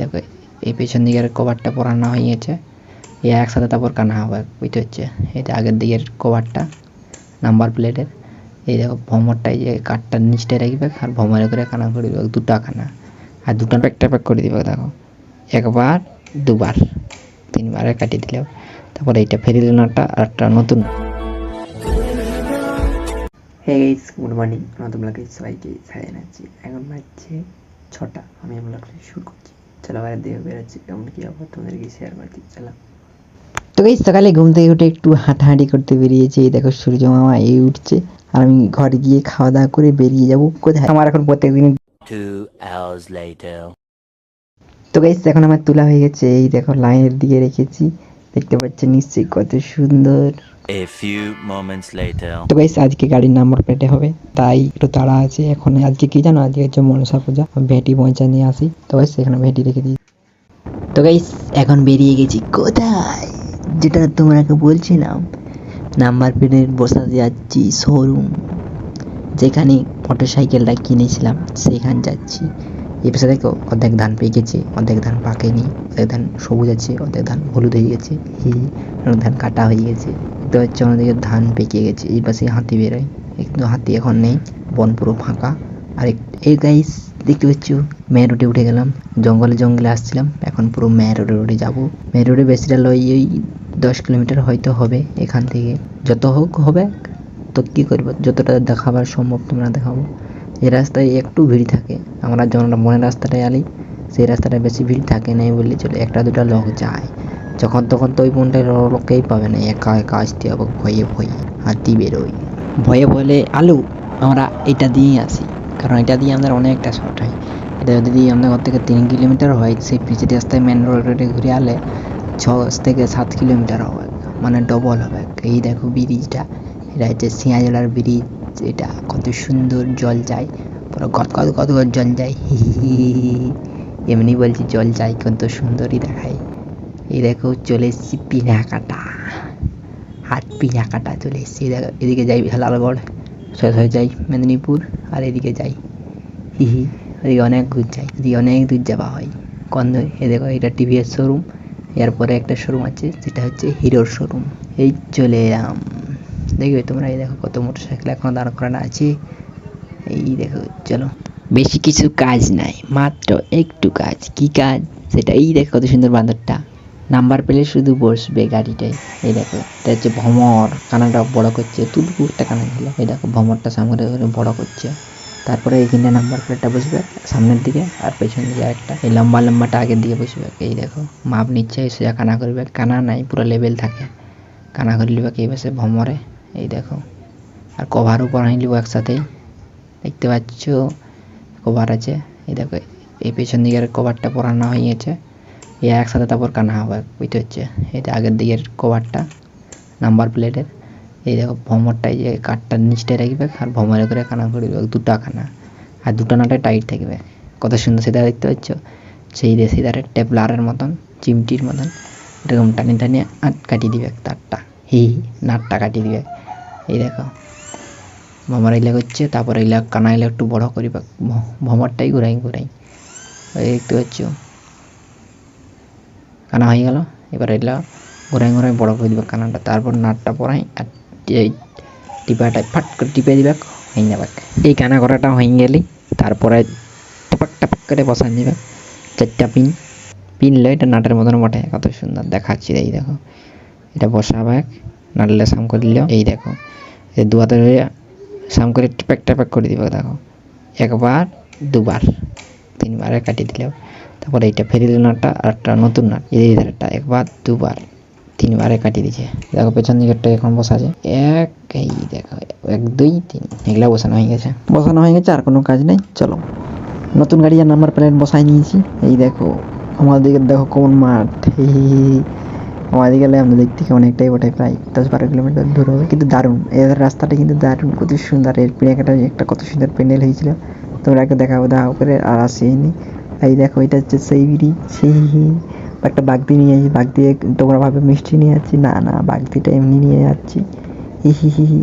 দেখো, এই পেছন দিকের কভারটা পরানো হয়ে গেছে। এই একসাথে তারপর কানা হবে, বুঝতে হচ্ছে এটা আগের দিকের কভারটা নাম্বার প্লেটের এই দেখো, ভমরটা এই যে কাঠটার নিচটায় রাখবে আর ভমরে করে কানা করে দিবে, দুটা কানা। আর দুটো প্যাকটা প্যাক করে দিবে, দেখো। একবার, দুবার, তিনবারে কাটিয়ে দিলেও। তারপর এইটা ফেরি নাটটা আর একটা নতুন। হে গুড মর্নিং আমরা তোমরাকে সবাইকে সাজান আছি। এখন বাজছে ছটা। আমি আমরা শুরু করছি। চলো বাইরে দিয়ে বেরোচ্ছি। কেমন কী আবার তোমাদেরকে শেয়ার করছি চলো। তো গাইস সকালে ঘুম থেকে উঠে একটু হাঁটাহাঁটি করতে বেরিয়েছি। এই দেখো সূর্য মামা এই উঠছে। আর আমি ঘরে গিয়ে খাওয়া দাওয়া করে বেরিয়ে যাব। কোথায়? আমার এখন প্রত্যেকদিন তো গাইস এখন আমার তোলা হয়ে গেছে। এই দেখো লাইনের দিকে রেখেছি। দেখতে পাচ্ছেন নিশ্চয়ই কত সুন্দর। A few moments later. তো গাইস আজকে গাড়ির নাম্বার প্লেটে হবে তাই একটু তাড়া আছে এখন আজকে কি জানো? আজকে হচ্ছে মনসা পূজা ভেটি পৌঁছা নিয়ে আসি। তো গাইস এখানে ভেটি রেখে দিই তো গাইস এখন বেরিয়ে গেছি। কোথায়? যেটা তোমাকে বলছিলাম নাম্বার প্লেটের বসাতে যাচ্ছি শোরুম যেখানে মোটর সাইকেলটা কিনেছিলাম সেখানে যাচ্ছি। এই পাশে দেখো অর্ধেক ধান পেয়ে গেছে, অর্ধেক ধান পাকেনি, অর্ধেক ধান সবুজ আছে, অর্ধেক ধান হলুদ হয়ে গেছে, হি অনেক ধান কাটা হয়ে গেছে। দেখতে পাচ্ছি অন্যদিকে ধান পেকে গেছে, এই পাশে হাতি বেরোয়। কিন্তু হাতি এখন নেই, বন পুরো ফাঁকা। আর এই গাইস দেখতে পাচ্ছ, মেয়ে রোডে উঠে গেলাম, জঙ্গলে জঙ্গলে আসছিলাম, এখন পুরো মেয়ে রোডে রোডে যাব। মেয়ে রোডে বেশিটা লই ওই দশ কিলোমিটার হয়তো হবে এখান থেকে। যত হোক হবে, তো কী করব? যতটা দেখাবার সম্ভব তোমরা দেখাবো। এই রাস্তায় একটু ভিড় থাকে, আমরা যখন মনের রাস্তাটায় আলি, সেই রাস্তাটায় বেশি ভিড় থাকে নাই বললে চলে, একটা দুটো লোক যায়। যখন তখন তো ওই মনটায় লোককেই পাবে না, একা একা আসতে হবে, ভয়ে ভয়ে, হাতি বেরোয়। ভয়ে বলে, আলু, আমরা এটা দিয়েই আসি। কারণ এটা দিয়ে আমাদের অনেকটা শর্ট হয়। এটা যদি আমাদের ঘর থেকে তিন কিলোমিটার হয়, সেই পিচি রাস্তায় মেন রোডে ঘুরে আলে, ছ থেকে সাত কিলোমিটার হবে মানে ডবল হবে। এই দেখো ব্রিজটা এটা হচ্ছে সিঁয়াজলার ব্রিজ এটা কত সুন্দর জল যায়। পুরো গদ গদ গদ গদ জল যায়। এমনি বলছি জল যায় কত সুন্দরই দেখায়। এই দেখো, চলে এসছি পিনাকাটা। হাট পিনাকাটা চলে এসছি। এদিকে যাই হেলালগড় শেষ হয়ে যাই মেদিনীপুর, আর এদিকে যাই, হি হি, এদিকে অনেক দূর যাই, এদিকে অনেক দূর যাওয়া হয়। কন্দ এ দেখো, এটা টিভিএস শোরুম, এরপরে একটা শোরুম আছে, যেটা হচ্ছে হিরোর শোরুম। এই চলে এলাম। দেখবে তোমরা এই দেখো কত মোটর সাইকেল এখনও দাঁড় করানো আছে। এই দেখো, চলো। বেশি কিছু কাজ নাই, মাত্র একটু কাজ। কি কাজ? সেটা এই দেখো কত সুন্দর বান্দরটা। নাম্বার পেলে শুধু বসবে গাড়িটাই এই দেখো, এটা হচ্ছে ভ্রমর। কানাটা বড় করছে তুলকু একটা কানা ছিল এই দেখো, ভ্রমরটা সামনে বড় করছে। তারপরে এইখানে নাম্বার প্লেটটা বসবে, সামনের দিকে আর পেছন দিকে আরেকটা। এই লম্বা লম্বাটা আগের দিকে বসবে। এই দেখো, মাপ নিচ্ছে, সোজা কানা করবে। কানা নাই, পুরো লেভেল থাকে। কানা করে লিবে এই বসে ভ্রমরে। এই দেখো। আর কভারও পরাই লিব একসাথেই। দেখতে পাচ্ছ কভার আছে। এই দেখো এই পেছন দিকের কভারটা পরানো হয়ে গেছে। এই একসাথে তারপর কানা হবে বুঝতে হচ্ছে এটা আগের দিকের কভারটা নাম্বার প্লেটের এই দেখো ভমরটা এই যে কাঠটার নিচটায় রাখবে আর ভমরে করে কানা করে দিবে দুটা কানা। আর দুটো নাটায় টাইট থাকবে। কত সুন্দর সেটা দেখতে পাচ্ছ? সেই ধারে টেপলারের মতন চিমটির মতন এরকম টানি টানিয়ে আট কাটিয়ে দিবে তারটা। হি, নাটটা কাটিয়ে দিবে। এই দেখো। ভমর এগুলো করছে, তারপর এগুলো কানা এগুলো একটু বড় করিবে ভ- ভমরটাই ঘুরাই ঘুরাই। ওই দেখতে পাচ্ছ? কানা হয়ে গেল। এবার এগুলো ঘুরাই ঘুরাই বড় করে দিবে কানাটা। তারপর নাটটা পরাই, আর এই টিপাটা ফাট করে টিপে দিবে, হয়ে যাবে। এই কানা করাটা হয়ে গেলেই তারপরে টপাক টপাক করে বসান দিবে। চারটা পিন। পিনলে এটা নাটের মতন বটে, কত সুন্দর দেখাচ্ছি এই দেখো। এটা বসাবে। নাড়লে সাম করে দিল এই দেখো, এই দু হাতে ধরে সাম করে টিপাক টাপাক করে দিবে, দেখো। একবার, দুবার, তিনবারে কাটিয়ে দিলেও। তারপরে এইটা ফেরি নাটটা আর একটা নতুন নাট, এই ধারটা একবার, দুবার, তিনবারে কাটিয়ে দিয়েছে দেখো পেছন দিকেরটা এখন বসা আছে। এক, এই দেখো, এক, দুই, তিন, এগুলা বসানো হয়ে গেছে। বসানো হয়ে গেছে, আর কোনো কাজ নেই, চলো। নতুন গাড়ি আর নাম্বার প্লেট বসাই নিয়েছি। এই দেখো, আমাদের দেখো কোন মাঠ। আমাদের গেলে আমাদের থেকে অনেকটাই ওটাই প্রায় দশ বারো কিলোমিটার দূর হবে, কিন্তু দারুণ। এর রাস্তাটা কিন্তু দারুণ, কত সুন্দর। এর পিনাকাটা একটা কত সুন্দর প্যান্ডেল হয়েছিল। তোমরা আগে দেখাবো দেখাবো করে আর আসেনি এই দেখো, এটা হচ্ছে সেই ব্রিজ, সেই একটা বাগদি নিয়ে যাচ্ছি বাগদি তোমরা ভাবে মিষ্টি নিয়ে যাচ্ছি? না না, বাগদিটা এমনি নিয়ে যাচ্ছি। হি হি হি হি।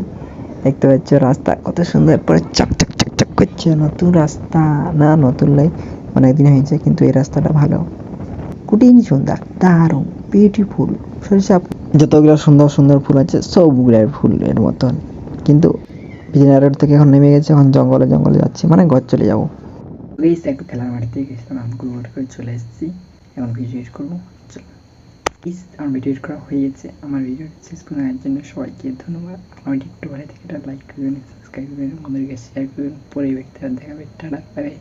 দেখতে পাচ্ছ রাস্তা কত সুন্দর, পরে চক চক চক চক করছে। নতুন রাস্তা, না, নতুন লাই অনেকদিন হয়েছে, কিন্তু এই রাস্তাটা ভালো। কঠিন সুন্দর দারুণ। বিউটিফুল সরিষা ফুল। যতগুলো সুন্দর সুন্দর ফুল আছে সবগুলোর ফুলের মতন। কিন্তু বিজনা রোড থেকে এখন নেমে গেছে এখন জঙ্গলে জঙ্গলে যাচ্ছি মানে ঘর চলে যাব। বেশ একটু খেলার মাঠে গেছিলাম আমি গুড় করে চলে এসেছি। এখন ভিডিও এডিট করব। প্লিজ আমার ভিডিও এডিট করা হয়ে গেছে। আমার ভিডিও শেষ করার জন্য সবাইকে ধন্যবাদ। আমার একটু ভালো থেকে একটা লাইক করবেন সাবস্ক্রাইব করবেন আমাদেরকে শেয়ার করবেন। পরে ব্যক্তিরা দেখাবে টাটা বাই